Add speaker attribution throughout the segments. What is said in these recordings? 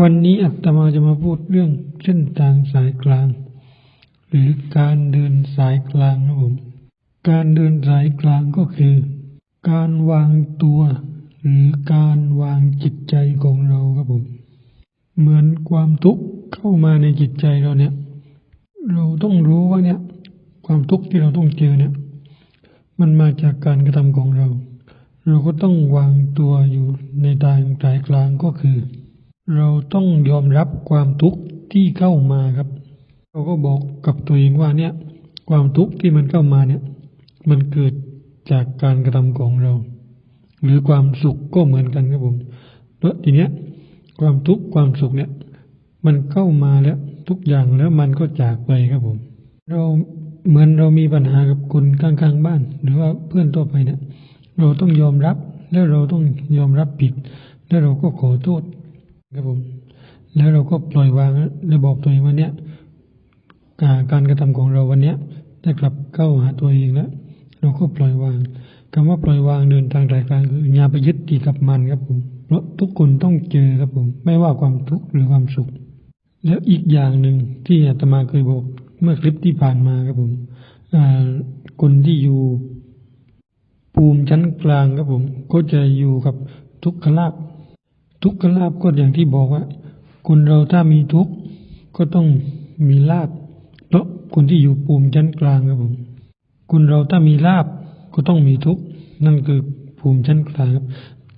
Speaker 1: วันนี้อัตมาจะมาพูดเรื่องเส้นทางสายกลาง หรือการเดินสายกลางครับผม การเดินสายกลางก็คือ การวางตัว หรือการวางจิตใจของเราครับผม เหมือนความทุกข์เข้ามาในจิตใจเราเนี่ย เราต้องรู้ว่าเนี่ย ความทุกข์ที่เราต้องเจอเนี่ย มันมาจากการกระทำของเรา เราก็ต้องวางตัวอยู่ในทางสายกลางก็คือ เราต้องยอมรับความทุกข์ที่เข้ามาครับ เราก็บอกกับตัวเองว่าเนี่ย ความทุกข์ที่มันเข้ามาเนี่ย มันเกิดจากการกระทำของเรา หรือความสุขก็เหมือนกันครับผมแล้วทีเนี้ย ความทุกข์ความสุขเนี่ย มันเข้ามาแล้วทุกอย่างแล้วมันก็จากไปครับผม เราเหมือนเรามีปัญหากับคนข้างๆบ้าน หรือว่าเพื่อนทั่วไปเนี่ย เราต้องยอมรับแล้วเราต้องยอมรับผิด แล้วเราก็ขอโทษ ครับผมแล้วเราก็ปล่อยวางและบอกตัวเองว่าเนี่ยการการกระทำของเราวันเนี้ยได้กลับเข้าหาตัวเองแล้วเราก็ปล่อยวางคำว่าปล่อยวางเดินทางสายกลางคืออย่าไปยึดติดกับมันครับผมเพราะทุกคนต้องเจอครับผมไม่ว่าความทุกข์หรือความสุข แล้วอีกอย่างหนึ่งที่อาตมาเคยบอกเมื่อคลิปที่ผ่านมาครับผมอคนที่อยู่ภูมิชั้นกลางครับผมก็จะอยู่กับทุกขลาภ ทุกขลาภก็อย่างที่บอกว่า คนเราถ้ามีทุกข์ก็ต้องมีลาภเพราะคนที่อยู่ภูมิชั้นกลางครับผมคนเราถ้ามีลาบก็ต้องมีทุกข์นั่นคือภูมิชั้นกลางครับ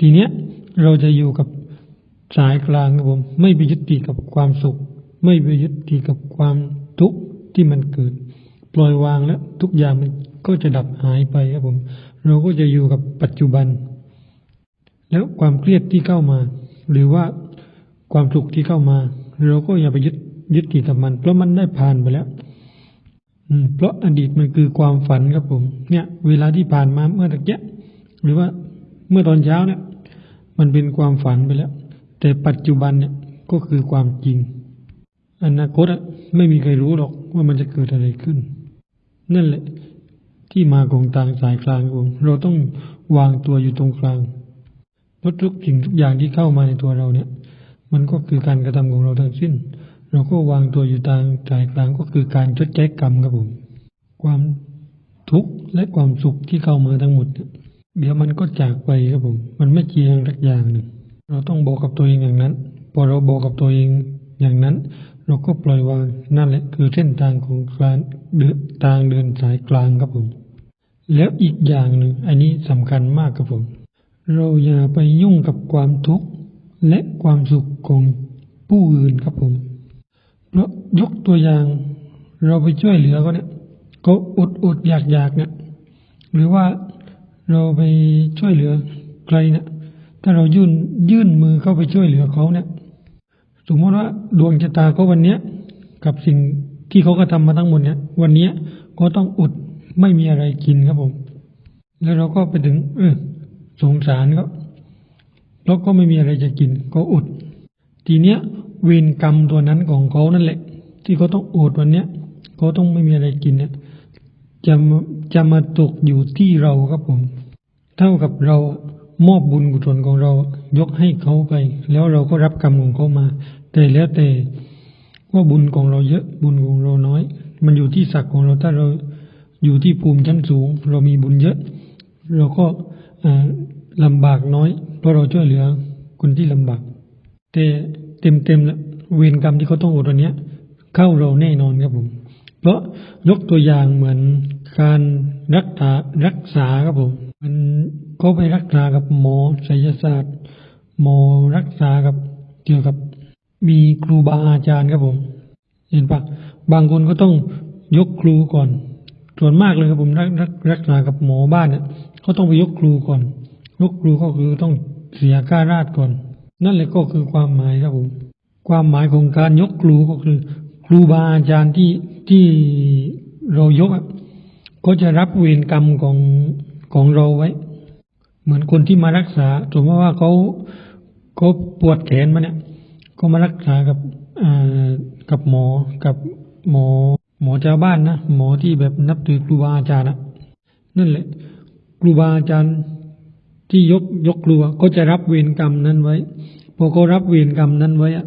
Speaker 1: ทีเนี้ยเราจะอยู่กับสายกลางครับผมไม่ไปยึดติดกับความสุข ไม่ไปยึดติดกับความทุกข์ที่มันเกิด ปล่อยวางแล้วทุกอย่างมันก็จะดับหายไปครับผม เราก็จะอยู่กับปัจจุบัน แล้วความเครียดที่เข้ามา หรือว่าความสุขที่เข้ามา เราก็อย่าไปยึดยึดติดกับมัน เพราะมันได้ผ่านไปแล้ว อืม เพราะอดีตมันคือความฝันครับผม เนี่ย เวลาที่ผ่านมาเมื่อตะเกียหรือว่าเมื่อตอนเช้าเนี่ย มันเป็นความฝันไปแล้ว แต่ปัจจุบันเนี่ยก็คือความจริงอนาคตอะไม่มีใครรู้หรอกว่ามันจะเกิดอะไรขึ้น นั่นแหละที่มาของทางสายกลางครับผมเราต้องวางตัวอยู่ตรงกลาง เพราะทุกสิ่งทุกอย่างที่เข้ามาในตัวเราเนี่ย มันก็คือการกระทำของเราทั้งสิ้น เราก็วางตัวอยู่ทางสายกลางก็คือการชดใช้กรรมครับผม ความทุกข์และความสุขที่เข้ามาทั้งหมดเดี๋ยวมันก็จากไปครับผม มันไม่เจียงสักอย่างหนึ่ง เราต้องบอกกับตัวเองอย่างนั้น พอเราบอกกับตัวเองอย่างนั้น เราก็ปล่อยวางนั่นแหละคือเส้นทางของการเดินทางเดินสายกลางครับผม แล้วอีกอย่างหนึ่งอันนี้สำคัญมากครับผม เราอย่าไปยุ่งกับความทุกข์และความสุขของผู้อื่นครับผมเพราะยกตัวอย่าง เราไปช่วยเหลือเขาเนี่ยเขาอดอดอยากอยากเนี่ยหรือว่าเราไปช่วยเหลือใครเนี่ยถ้าเรายื่นยื่นมือเข้าไปช่วยเหลือเขาเนี่ย สมมติว่าดวงชะตาเขาวันเนี้ยกับสิ่งที่เขาก็ทำมาทั้งหมดเนี่ย วันเนี้ยเขาต้องอดไม่มีอะไรกินครับผม แล้วเราก็ไปถึง เออ สงสารเขาแล้วก็ไม่มีอะไรจะกินก็อด ทีเนี้ยเวรกรรมตัวนั้นของเขานั่นแหละ ที่เขาต้องอดวันเนี้ยเขาต้องไม่มีอะไรกินเนี่ยจะจะมาตกอยู่ที่เราครับผม เท่ากับเรามอบบุญกุศลของเรา ยกให้เขาไป แล้วเราก็รับกรรมของเขามา แต่แล้วแต่ว่าบุญของเราเยอะบุญของเราน้อย มันอยู่ที่ศักดิ์ของเราถ้าเราอยู่ที่ภูมิชั้นสูง เรามีบุญเยอะ เราก็อ่า ลำบากน้อย เพราะเราช่วยเหลือคนที่ลำบาก แต่เต็มเต็มๆแล้วเวรกรรมที่เขาต้องอดวันนี้เข้าเราแน่นอนครับผม เพราะยกตัวอย่างเหมือนการรักษารักษาครับผม มันเขาไปรักษากับหมอศิลศาสตร์ หมอรักษากับเกี่ยวกับมีครูบาอาจารย์ครับผม เห็นปะบางคนก็ต้องยกครูก่อน ส่วนมากเลยครับผมรักรักรักษากับหมอบ้านเนี่ยเขาต้องไปยกครูก่อน ยกครูก็คือต้องเสียค่าราชก่อน นั่นแหละก็คือความหมายครับผม ความหมายของการยกครูก็คือ ครูบาอาจารย์ที่ที่เรายกก็จะรับเวรกรรมของของเราไว้ เหมือนคนที่มารักษาสมมติว่าเขาเขาปวดแขนมาเนี่ยก็มารักษากับอกับหมอกับหมอ หมอชาวบ้านนะหมอที่แบบนับถือครูบาอาจารย์อะนั่นแหละครูบาอาจารย์ ที่ยกยกครูอะก็จะรับเวรกรรมนั้นไว้ พอเขารับเวรกรรมนั้นไว้อะ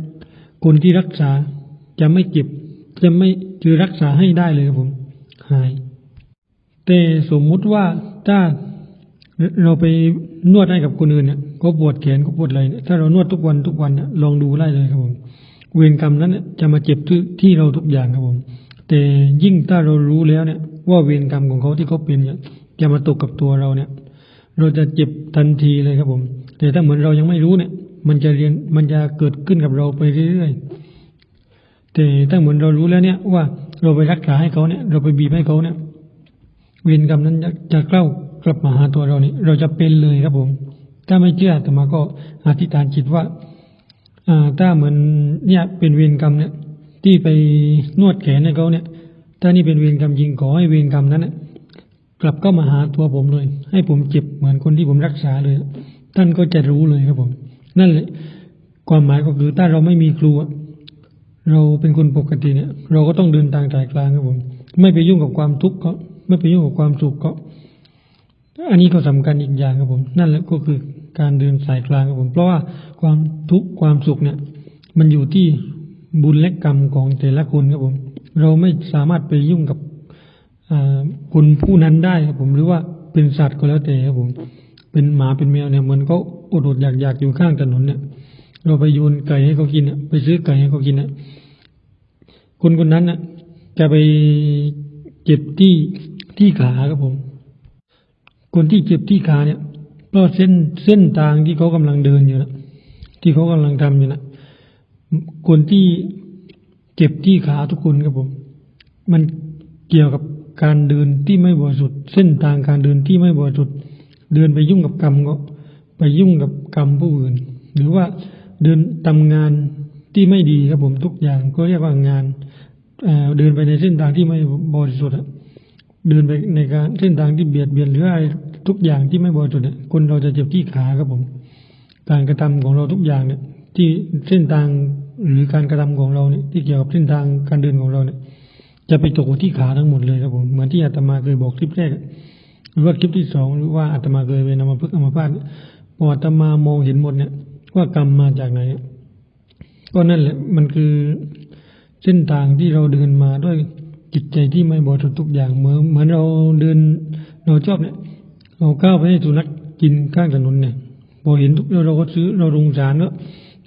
Speaker 1: คนที่รักษาจะไม่เจ็บ จะไม่จะรักษาให้ได้เลยครับผม หาย แต่สมมุติว่าถ้าเราไปนวดให้กับคนอื่นเนี่ยก็ปวดแขนก็ปวดอะไรเนี่ยถ้าเรานวดทุกวันทุกวันเนี่ยลองดูได้เลยครับผมเวรกรรมนั้นเนี่ยจะมาเจ็บทที่เราทุกอย่างครับผม แต่ยิ่งถ้าเรารู้แล้วเนี่ย ว่าเวรกรรมของเขาที่เขาเป็นเนี่ยจะมาตกกับตัวเราเนี่ย เราจะเจ็บทันทีเลยครับผม แต่ถ้าเหมือนเรายังไม่รู้เนี่ย มันจะเรียนมันจะเกิดขึ้นกับเราไปเรื่อยๆแต่ถ้าเหมือนเรารู้แล้วเนี่ย ว่าเราไปรักษาให้เขาเนี่ย เราไปบีบให้เขาเนี่ยเวรกรรมนั้นจะจะเข้ากลับมาหาตัวเราเนี่ยเราจะเป็นเลยครับผม ถ้าไม่เชื่อแต่มาก็อธิษฐานจิตว่าอ่าถ้าเหมือนเนี่ยเป็นเวรกรรมเนี่ย ที่ไปนวดแขนให้เขาเนี่ย ถ้านี่เป็นเวรกรรมจริงขอให้เวรกรรมนั้นเนี่ย กลับเข้ามาหาตัวผมเลย ให้ผมเจ็บเหมือนคนที่ผมรักษาเลย ท่านก็จะรู้เลยครับผม นั่นแหละความหมายก็คือถ้าเราไม่มีครูเราเป็นคนปกติเนี่ย เราก็ต้องเดินทางสายกลางครับผม ไม่ไปยุ่งกับความทุกข์ก็ ไม่ไปยุ่งกับความสุขก็ อันนี้ก็สำคัญอีกอย่างครับผม นั่นแหละก็คือการเดินสายกลางครับผม เพราะว่าความทุกข์ความสุขเนี่ย มันอยู่ที่บุญและกรรมของแต่ละคนครับผม เราไม่สามารถไปยุ่งกับ คนผู้นั้นได้ครับผมหรือว่าเป็นสัตว์ก็แล้วแต่ครับผม เป็นหมาเป็นแมวเนี่ยเหมันก็อดอดอยากอยากอยู่ข้างถนนเนี่ย เราไปโยนไก่ให้เขากินเนี่ยไปซื้อไก่ให้เขากินเนี่ยคนคนนั้นน่ะจะไปเจ็บที่ที่ขาครับผม คนที่เจ็บที่ขาเนี่ยเพราะเส้นเส้นทางที่เขากำลังเดินอยู่นะที่เขากำลังทำอยู่นะคนที่เจ็บที่ขาทุกคนครับผม มันเกี่ยวกับ การเดินที่ไม่บริสุทธิ์เส้นทางการเดินที่ไม่บริสุทธิ์เดินไปยุ่งกับกรรมก็ไปยุ่งกับกรรมผู้อื่น หรือว่าเดินทำงานที่ไม่ดีครับผมทุกอย่างก็เรียกว่างานเเดินไปในเส้นทางที่ไม่บริสุทธิ์อะเดินไปในการเส้นทางที่เบียดเบียนหรืออะไรทุกอย่างที่ไม่บริสุทธิ์เนี่ยคนเราจะเจ็บที่ขาครับผม การกระทำของเราทุกอย่างเนี่ย ที่เส้นทางหรือการกระทำของเราเนี่ยที่เกี่ยวกับเส้นทางการเดินของเราเนี่ย จะไปตกที่ขาทั้งหมดเลยครับผมเหมือนที่อาตมาเคยบอกคลิปแรกหรือว่าคลิปที่สองหรือว่าอาตมาเคยเป็นอามาพึกอามาพาตพออาตมามองเห็นหมดเนี่ย ว่ากรรมมาจากไหนก็นั่นแหละ มันคือเส้นทางที่เราเดินมาด้วยจิตใจที่ไม่บริสุทธิ์ทุกอย่างเหมือนเหมือนเราเดินเราชอบเนี่ยเราก้าวไปให้สุนัขกินข้างถนนเนี่ยพอเห็นทุกเราก็ซื้อเราสงสารแล้ว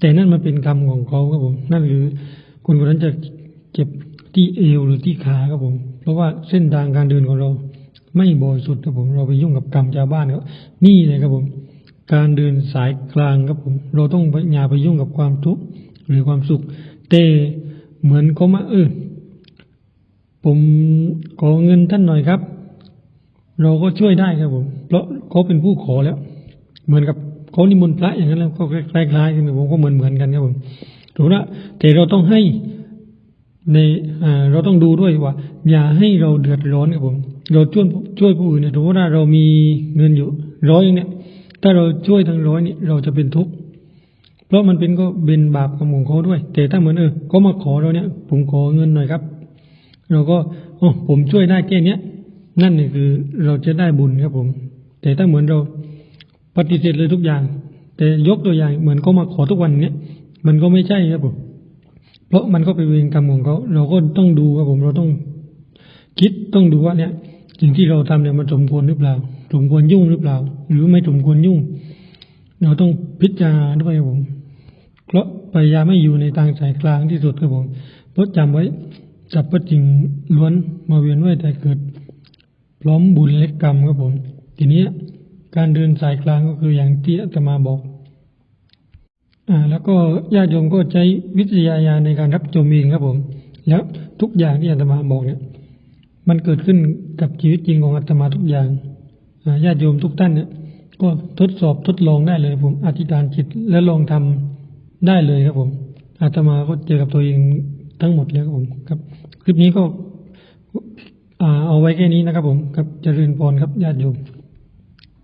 Speaker 1: แต่นั่นมันเป็นกรรมของเขาครับผมนั่นคือคนคนนั้นจะเจ็บ ที่เอวหรือที่ขาครับผม เพราะว่าเส้นทางการเดินของเรา ไม่บริสุทธิ์ครับผม เราไปยุ่งกับกรรมชาวบ้านเขานี่เลยครับผม การเดินสายกลางครับผม เราต้องอย่าไปยุ่งกับความทุกข์หรือความสุขแต่เหมือนเขามาเออผมขอเงินท่านหน่อยครับ เราก็ช่วยได้ครับผม เพราะเขาเป็นผู้ขอแล้ว เหมือนกับเขานิมนต์พระอย่างนั้นแล้วก็คล้ายๆกันผมก็เหมือนเหมือนๆกันครับผมถูกแล้วแต่เราต้องให้ ในเราต้องดูด้วยว่า อย่าให้เราเดือดร้อนครับผม เราช่วยช่วยผู้อื่นเนี่ยถือว่าเรามีเงินอยู่ร้อยเนี่ย ถ้าเราช่วยทั้งร้อยนี่เราจะเป็นทุกข์เพราะมันเป็นก็เป็นบาปของเขาด้วย แต่ถ้าเหมือนเออเขามาขอเราเนี่ย ผมขอเงินหน่อยครับ เราก็โอ้ผมช่วยได้แค่เนี้ยนั่นนี่คือเราจะได้บุญครับผม แต่ถ้าเหมือนเราปฏิเสธเลยทุกอย่าง แต่ยกตัวอย่างเหมือนเขามาขอทุกวันเนี้ยมันก็ไม่ใช่ครับผม เพราะมันก็เป็นเวรกรรมของเขาเราก็ต้องดูครับผมเราต้องคิดต้องดูว่าเนี่ยสิ่งที่เราทำเนี่ยมันสมควรหรือเปล่าสมควรยุ่งหรือเปล่า หรือไม่สมควรยุ่ง เราต้องพิจารณาด้วยครับผมเพราะพยายามไม่อยู่ในทางสายกลางที่สุดครับผมเพราะจำไว้จับประจิงล้วนมาเวียนไว้แต่เกิด พร้อมบุญและกรรมครับผม ทีนี้การเดินสายกลางก็คืออย่างที่อาตมาบอก แล้วก็ญาติโยมก็ใช้วิทยาญาณในการรับชมเองครับผม แล้วทุกอย่างที่อาตมาบอกเนี่ย มันเกิดขึ้นกับชีวิตจริงของอาตมาทุกอย่างญาติโยมทุกท่านเนี่ยก็ทดสอบทดลองได้เลยผมอธิษฐานจิตและลองทำได้เลยครับผมอาตมาก็เจอกับตัวเองทั้งหมดแล้วครับผมครับ คลิปนี้ก็อเอาไว้แค่นี้นะครับผมครับเจริญพรครับญาติโยม